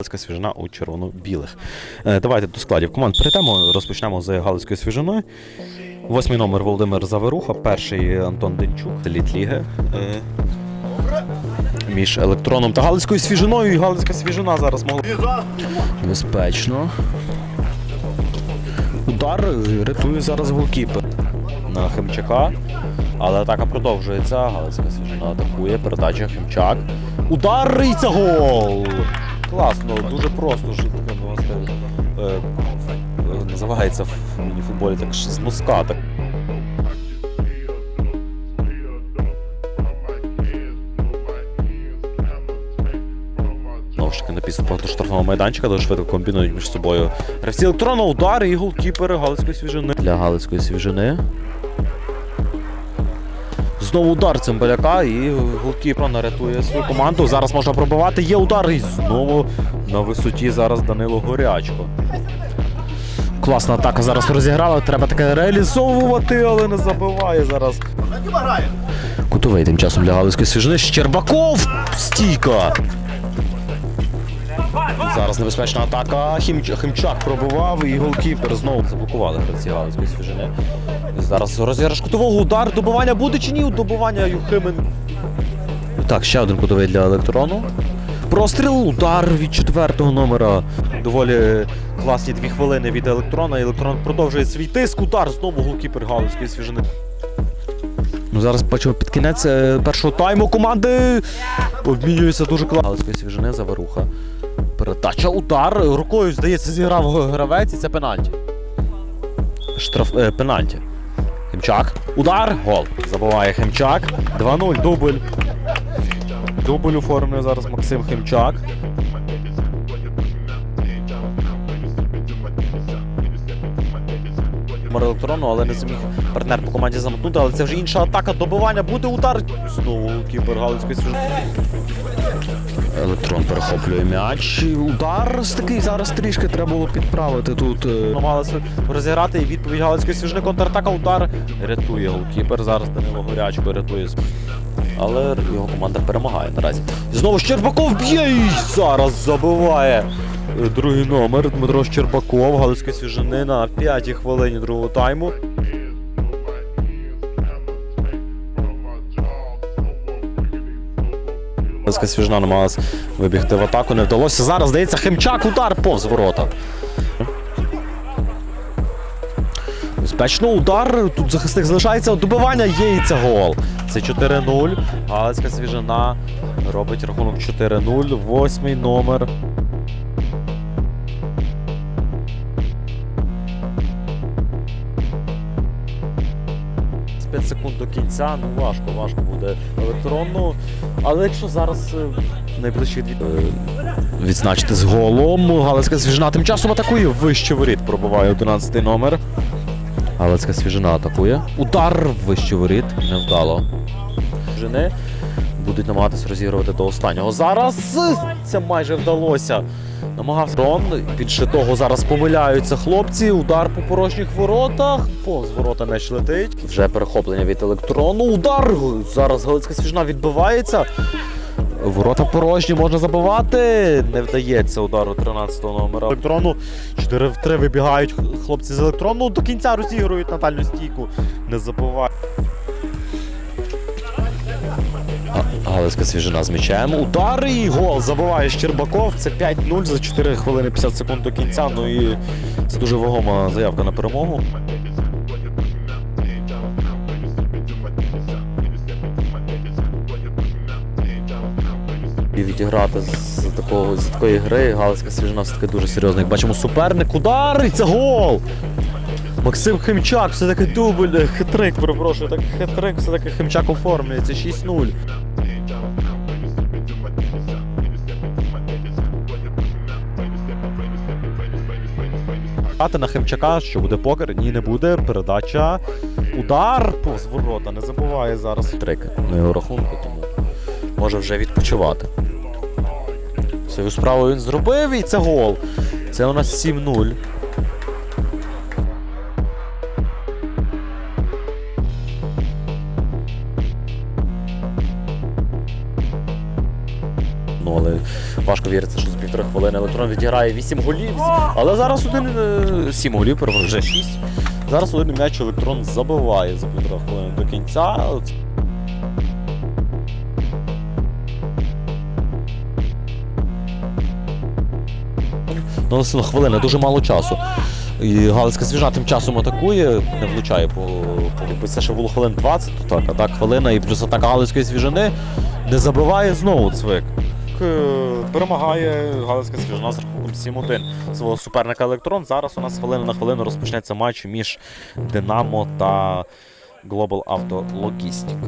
Галицька свіжина у червоно-білих. Е, Давайте до складів команд перейдемо. Розпочнемо з Галицькою свіжиною. Восьмий номер Володимир Заверуха, перший Антон Денчук, літ ліги. Е, Між електроном та Галицькою свіжиною. І Галицька свіжина зараз могла. Безпечно. Удар рятує зараз голкіпер на Химчака. Але атака продовжується. Галицька свіжина атакує. Передача Химчак. Удар і це гол! Класно, дуже просто власне, е, е, Називається в футболі так з носка. Так. На підступах до штрафного майданчика дуже швидко комбінують між собою. Гравці електронно удар і голкіпер Галицької свіжини. Для Галицької свіжини. Знову удар цимбаляка і голкіпер нарятує свою команду. Зараз можна пробивати. Є удар і знову на висоті зараз Данило Горячко. Класна атака зараз розіграла. Треба таке реалізовувати, але не забиває зараз. Кутовий тим часом для Галицької свіжини. Щербаков! Стійка! Зараз небезпечна атака. Хімч... Химчак пробував і голкіпер знову заблокували гравці Галицької свіжини. Зараз розіграш кутового удар. Добивання буде чи ні? Добивання Юхимен. Так, ще один кутовий для електрону. Простріл, удар від четвертого номера. Доволі класні дві хвилини від електрона. Електрон продовжує свій тиск. Удар знову голкіпер Галицької свіжини. Ну зараз бачимо під кінець е, першого тайму команди обмінюється дуже класно. Галицької свіжини заворуха. Передача, удар. Рукою, здається, зіграв гравець і це пенальті. Штраф е, пенальті. Химчак. Удар. Гол. Забуває Химчак. 2-0. Дубль. Дубль оформлює зараз Максим. Номер електрону, але не зміг партнер по команді замкнути, але це вже інша атака. Добивання буде удар. Знову кіпер Галицької свіжини. Електрон перехоплює м'яч. Удар такий зараз трішки треба було підправити тут. е, Намагалися розіграти і відповідь Галицької свіжини. Контратака, удар. Рятує голкіпер. Зараз Данило Горячко рятує. Але його команда перемагає наразі. Знову Щербаков б'є і зараз забиває. е, Другий номер Дмитро Щербаков, Галицької свіжини на п'ятій хвилині другого тайму. Галицька свіжна намагалась вибігти в атаку, не вдалося. Зараз здається Химчак удар повз ворота. Безпечно удар. Тут захисник залишається. Добивання є і це гол. Це 4-0. Галицька свіжина робить рахунок 4-0. Восьмий номер. З 5 секунд до кінця, ну важко, важко буде електронну. Але якщо зараз е, найближчі дві е, відзначити з голом, Галицька свіжина тим часом атакує вище воріт, пробиває 11 номер. Галицька свіжина атакує. Удар вище воріт, невдало. Жени будуть намагатися розігрувати до останнього. Зараз це майже вдалося. Намагався Рон. Більше того, зараз помиляються хлопці. Удар по порожніх воротах. Повз ворота м'яч летить. Вже перехоплення від електрону. Удар. Зараз Галицька свіжина відбивається. Ворота порожні можна забивати. Не вдається удару 13-го номера. Електрону 4 в 3 вибігають хлопці з електрону. До кінця розігрують на дальню стійку. Не забувають. Галицька свіжина з м'ячем. Удар і гол забиває Щербаков. Це 5-0 за 4 хвилини 50 секунд до кінця. Ну і це дуже вагома заявка на перемогу. І відіграти з такого з такої гри Галицька свіжина все таки дуже серйозна. Як бачимо, суперник удар і це гол! Максим Химчак, все-таки дубль, е, хитрик, перепрошую, так хитрик, все-таки Химчак оформлюється 6-0. Грати на Хемчака, що буде покер? Ні, не буде. Передача. Удар повз ворота. Не забуває зараз трик на його рахунку, тому може вже відпочивати. Свою справу він зробив і це гол. Це у нас 7-0. Ну, але важко віриться, що з півтори хвилини. Електрон відіграє 8 голів. Але зараз один 7 голів, перепрошую, вже 6. Зараз один м'яч електрон забиває за півтора хвилини до кінця. Ну, хвилина, дуже мало часу. І Галицька свіжа тим часом атакує, не влучає по якби це ще було хвилин 20, то так, а так хвилина і плюс атака Галицької свіжини не забиває знову цвик. Е, Перемагає Галицька свіжина з рахунком 7-1 свого суперника Електрон. Зараз у нас хвилина на хвилину розпочнеться матч між Динамо та Global Auto Logistic.